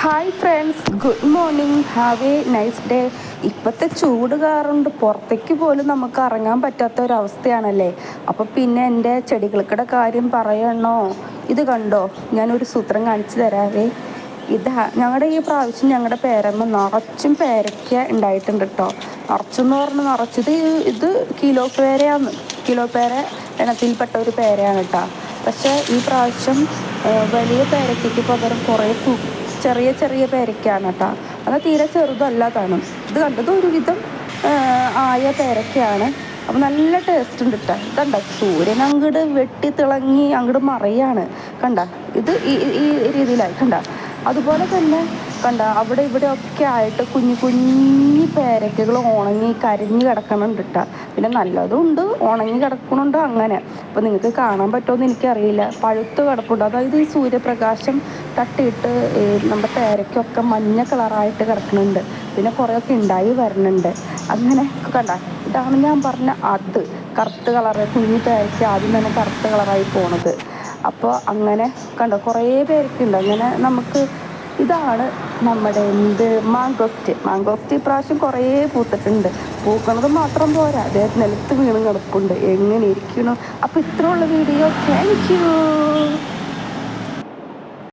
Hi friends good morning have a nice day ഇപ്പോഴത്തെ ചൂട് കാറുണ്ട്. പുറത്തേക്ക് പോലും നമുക്ക് ഇറങ്ങാൻ പറ്റാത്ത ഒരവസ്ഥയാണല്ലേ അപ്പോൾ പിന്നെ എന്റെ ചെടികൾക്കുടെ കാര്യം പറയണോ? ഇത് കണ്ടോ? ഞാനൊരു സൂത്രം കാണിച്ചു തരാവേ. ഇത് ഞങ്ങളുടെ ഈ പ്രാവശ്യം ഞങ്ങളുടെ പേരമ്മ നിറച്ചും പേരയ്ക്ക ഉണ്ടായിട്ടുണ്ട് കേട്ടോ നിറച്ചെന്ന് പറഞ്ഞ് നിറച്ചത് ഇത് കിലോ പേരയാണ്. കിലോ പേര ഇനത്തിൽപ്പെട്ട ഒരു പേരയാണ് കേട്ടോ പക്ഷേ ഈ പ്രാവശ്യം വലിയ പേരയ്ക്കയ്ക്ക് പകരം കുറേ ചെറിയ ചെറിയ പേരയ്ക്കാണ് കേട്ടോ അത് തീരെ ചെറുതല്ല താനും. ഇത് കണ്ടത് ഒരുവിധം ആയ പേരക്കയാണ് അപ്പം നല്ല ടേസ്റ്റ് ഉണ്ട് കേട്ടോ കണ്ട? സൂര്യൻ അങ്ങോട്ട് വെട്ടി തിളങ്ങി അങ്ങോട്ട് മറയാണ്. കണ്ട? ഇത് ഈ രീതിയിലായി. കണ്ട? അതുപോലെ തന്നെ കണ്ട അവിടെ ഇവിടെ ഒക്കെ ആയിട്ട് കുഞ്ഞു കുഞ്ഞു പേരക്കകൾ ഉണങ്ങി കരിഞ്ഞു കിടക്കണുണ്ട് കേട്ടോ പിന്നെ നല്ലതുണ്ട് ഉണങ്ങി കിടക്കണുണ്ട് അങ്ങനെ. അപ്പോൾ നിങ്ങൾക്ക് കാണാൻ പറ്റുമെന്ന് എനിക്കറിയില്ല. പഴുത്ത് കിടപ്പുണ്ട്. അതായത് ഈ സൂര്യപ്രകാശം തട്ടിയിട്ട് നമ്മുടെ പേരക്കൊക്കെ മഞ്ഞ കളറായിട്ട് കിടക്കുന്നുണ്ട് പിന്നെ കുറേയൊക്കെ ഉണ്ടായി വരുന്നുണ്ട്. അങ്ങനെ കണ്ട. ഇതാണ് ഞാൻ പറഞ്ഞ അത്. കറുത്ത കളറ് കുഞ്ഞു പേരയ്ക്ക് ആദ്യം തന്നെ കറുത്ത കളറായി പോണത്. അപ്പോൾ അങ്ങനെ കണ്ടോ. കുറേ പേരക്കുണ്ട് അങ്ങനെ നമുക്ക് ഇതാണ് നമ്മുടെ എന്ത് മാങ്കോസ്റ്റ്. മാങ്കോസ്റ്റ് ഇപ്രാവശ്യം കുറേ പൂത്തിട്ടുണ്ട്. പൂക്കണത് മാത്രം പോരാ. അതേ നിലത്ത് വീണ് കിടപ്പുണ്ട്. എങ്ങനെ ഇരിക്കണോ അപ്പോൾ ഇത്രയുള്ള വീഡിയോ. Thank you